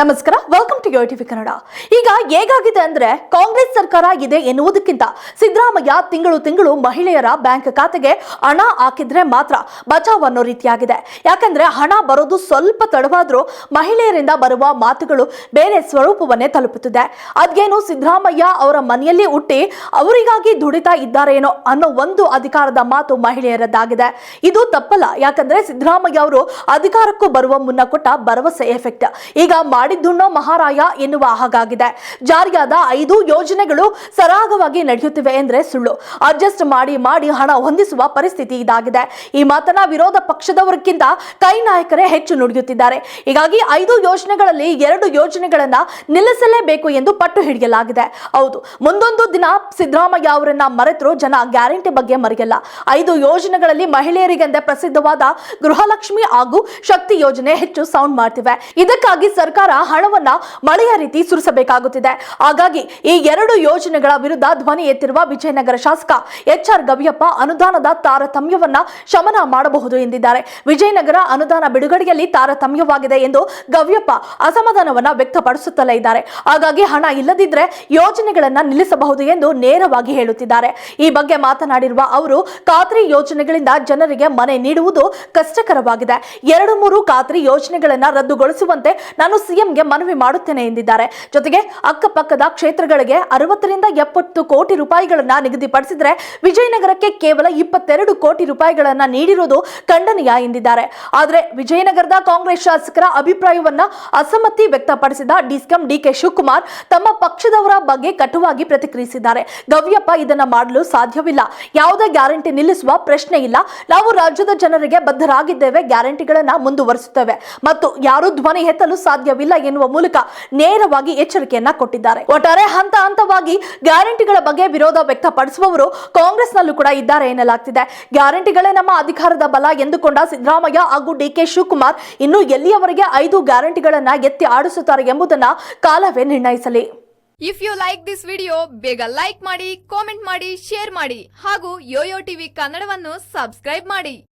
ನಮಸ್ಕಾರ welcome to TV Kannada ಈಗ ಹೇಗಾಗಿದೆ ಅಂದ್ರೆ ಕಾಂಗ್ರೆಸ್ ಸರ್ಕಾರ ಇದೆ ಎನ್ನುವುದಕ್ಕಿಂತ ಸಿದ್ದರಾಮಯ್ಯ ತಿಂಗಳು ತಿಂಗಳು ಮಹಿಳೆಯರ ಬ್ಯಾಂಕ್ ಖಾತೆಗೆ ಹಣ ಹಾಕಿದ್ರೆ ಮಾತ್ರ ಬಚಾವ್ ಅನ್ನೋ ರೀತಿಯಾಗಿದೆ. ಯಾಕಂದ್ರೆ ಹಣ ಬರೋದು ಸ್ವಲ್ಪ ತಡವಾದ್ರೂ ಮಹಿಳೆಯರಿಂದ ಬರುವ ಮಾತುಗಳು ಬೇರೆ ಸ್ವರೂಪವನ್ನೇ ತಲುಪುತ್ತಿದೆ. ಅದ್ಗೇನು ಸಿದ್ದರಾಮಯ್ಯ ಅವರ ಮನೆಯಲ್ಲಿ ಹುಟ್ಟಿ ಅವರಿಗಾಗಿ ದುಡಿತಾ ಇದ್ದಾರೇನೋ ಅನ್ನೋ ಒಂದು ಅಧಿಕಾರದ ಮಾತು ಮಹಿಳೆಯರದ್ದಾಗಿದೆ. ಇದು ತಪ್ಪಲ್ಲ. ಯಾಕಂದ್ರೆ ಸಿದ್ದರಾಮಯ್ಯ ಅವರು ಅಧಿಕಾರಕ್ಕೂ ಬರುವ ಮುನ್ನ ಕೊಟ್ಟ ಭರವಸೆ ಎಫೆಕ್ಟ್ ಈಗ ಮಾಡಿದ್ದುಣ್ಣೋ ಮಹಾರಾಯ ಎನ್ನುವ ಹಾಗಾಗಿದೆ. ಜಾರಿಯಾದ ಐದು ಯೋಜನೆಗಳು ಸರಾಗವಾಗಿ ನಡೆಯುತ್ತಿವೆ ಎಂದರೆ ಸುಳ್ಳು. ಅಡ್ಜಸ್ಟ್ ಮಾಡಿ ಮಾಡಿ ಹಣ ಹೊಂದಿಸುವ ಪರಿಸ್ಥಿತಿ ಇದಾಗಿದೆ. ಈ ಮಾತನ್ನ ವಿರೋಧ ಪಕ್ಷದವರಿಗಿಂತ ಕೈ ನಾಯಕರೇ ಹೆಚ್ಚು ನುಡಿಯುತ್ತಿದ್ದಾರೆ. ಹೀಗಾಗಿ ಐದು ಯೋಜನೆಗಳಲ್ಲಿ ಎರಡು ಯೋಜನೆಗಳನ್ನ ನಿಲ್ಲಿಸಲೇಬೇಕು ಎಂದು ಪಟ್ಟು ಹಿಡಿಯಲಾಗಿದೆ. ಹೌದು, ಮುಂದೊಂದು ದಿನ ಸಿದ್ದರಾಮಯ್ಯ ಅವರನ್ನ ಮರೆತರು ಜನ ಗ್ಯಾರಂಟಿ ಬಗ್ಗೆ ಮರೆಯಲ್ಲ. ಐದು ಯೋಜನೆಗಳಲ್ಲಿ ಮಹಿಳೆಯರಿಗೆಂದೇ ಪ್ರಸಿದ್ಧವಾದ ಗೃಹಲಕ್ಷ್ಮಿ ಹಾಗೂ ಶಕ್ತಿ ಯೋಜನೆ ಹೆಚ್ಚು ಸೌಂಡ್ ಮಾಡ್ತಿವೆ. ಇದಕ್ಕಾಗಿ ಸರ್ಕಾರ ಹಣವನ್ನ ಮಳೆಯ ರೀತಿ ಸುರಿಸಬೇಕಾಗುತ್ತಿದೆ. ಹಾಗಾಗಿ ಈ ಎರಡು ಯೋಜನೆಗಳ ವಿರುದ್ಧ ಧ್ವನಿ ಎತ್ತಿರುವ ವಿಜಯನಗರ ಶಾಸಕ ಎಚ್ ಆರ್ ಗವಿಯಪ್ಪ ಅನುದಾನದ ತಾರತಮ್ಯವನ್ನ ಶಮನ ಮಾಡಬಹುದು ಎಂದಿದ್ದಾರೆ. ವಿಜಯನಗರ ಅನುದಾನ ಬಿಡುಗಡೆಯಲ್ಲಿ ತಾರತಮ್ಯವಾಗಿದೆ ಎಂದು ಗವ್ಯಪ್ಪ ಅಸಮಾಧಾನವನ್ನ ವ್ಯಕ್ತಪಡಿಸುತ್ತಲೇ ಇದ್ದಾರೆ. ಹಾಗಾಗಿ ಹಣ ಇಲ್ಲದಿದ್ರೆ ಯೋಜನೆಗಳನ್ನ ನಿಲ್ಲಿಸಬಹುದು ಎಂದು ನೇರವಾಗಿ ಹೇಳುತ್ತಿದ್ದಾರೆ. ಈ ಬಗ್ಗೆ ಮಾತನಾಡಿರುವ ಅವರು, ಖಾತ್ರಿ ಯೋಜನೆಗಳಿಂದ ಜನರಿಗೆ ಮನೆ ನೀಡುವುದು ಕಷ್ಟಕರವಾಗಿದೆ. ಎರಡು ಮೂರು ಖಾತ್ರಿ ಯೋಜನೆಗಳನ್ನ ರದ್ದುಗೊಳಿಸುವಂತೆ ನಾನು ಸಿಎಂಗೆ ಮನವಿ ಮಾಡುತ್ತೇನೆ ಎಂದಿದ್ದಾರೆ. ಜೊತೆಗೆ ಅಕ್ಕಪಕ್ಕದ ಕ್ಷೇತ್ರಗಳಿಗೆ ಅರವತ್ತರಿಂದ ಎಪ್ಪತ್ತು ಕೋಟಿ ರೂಪಾಯಿಗಳನ್ನ ನಿಗದಿಪಡಿಸಿದ್ರೆ ವಿಜಯನಗರಕ್ಕೆ ಕೇವಲ ಇಪ್ಪತ್ತೆರಡು ಕೋಟಿ ರೂಪಾಯಿಗಳನ್ನ ನೀಡಿರುವುದು ಖಂಡನೀಯ ಎಂದಿದ್ದಾರೆ. ಆದರೆ ವಿಜಯನಗರದ ಕಾಂಗ್ರೆಸ್ ಶಾಸಕರ ಅಭಿಪ್ರಾಯವನ್ನ ಅಸಮ್ಮತಿ ವ್ಯಕ್ತಪಡಿಸಿದ ಡಿಸ್ಕಂ ಡಿಕೆ ಶಿವಕುಮಾರ್ ತಮ್ಮ ಪಕ್ಷದವರ ಬಗ್ಗೆ ಕಟುವಾಗಿ ಪ್ರತಿಕ್ರಿಯಿಸಿದ್ದಾರೆ. ಗವ್ಯಪ್ಪ ಇದನ್ನ ಮಾಡಲು ಸಾಧ್ಯವಿಲ್ಲ. ಯಾವುದೇ ಗ್ಯಾರಂಟಿ ನಿಲ್ಲಿಸುವ ಪ್ರಶ್ನೆ ಇಲ್ಲ. ನಾವು ರಾಜ್ಯದ ಜನರಿಗೆ ಬದ್ಧರಾಗಿದ್ದೇವೆ, ಗ್ಯಾರಂಟಿಗಳನ್ನ ಮುಂದುವರಿಸುತ್ತೇವೆ. ಮತ್ತು ಯಾರೂ ಧ್ವನಿ ಎತ್ತಲು ಸಾಧ್ಯವಿಲ್ಲ ಎನ್ನುವ ಮೂಲಕ ನೇರವಾಗಿ ಎಚ್ಚರಿಕೆಯನ್ನ ಕೊಟ್ಟಿದ್ದಾರೆ. ಒಟ್ಟಾರೆ ಹಂತ ಹಂತವಾಗಿ ಗ್ಯಾರಂಟಿಗಳ ಬಗ್ಗೆ ವಿರೋಧ ವ್ಯಕ್ತಪಡಿಸುವವರು ಕಾಂಗ್ರೆಸ್ನಲ್ಲೂ ಕೂಡ ಇದ್ದಾರೆ ಎನ್ನಲಾಗ್ತಿದೆ. ಗ್ಯಾರಂಟಿಗಳೇ ನಮ್ಮ ಅಧಿಕಾರದ ಬಲ ಎಂದುಕೊಂಡ ಸಿದ್ದರಾಮಯ್ಯ ಹಾಗೂ ಡಿಕೆ ಶಿವಕುಮಾರ್ ಇನ್ನು ಎಲ್ಲಿಯವರೆಗೆ ಐದು ಗ್ಯಾರಂಟಿಗಳನ್ನ ಎತ್ತಿ ಆಡಿಸುತ್ತಾರೆ ಎಂಬುದನ್ನ ಕಾಲವೇ ನಿರ್ಣಯಿಸಲಿ. If you like this video ಬೇಗ ಲೈಕ್ ಮಾಡಿ ಕಾಮೆಂಟ್ ಮಾಡಿ ಶೇರ್ ಮಾಡಿ ಹಾಗೂ ಯೋಯೋ ಟಿವಿ ಕನ್ನಡವನ್ನು ಸಬ್ಸ್ಕ್ರೈಬ್ ಮಾಡಿ.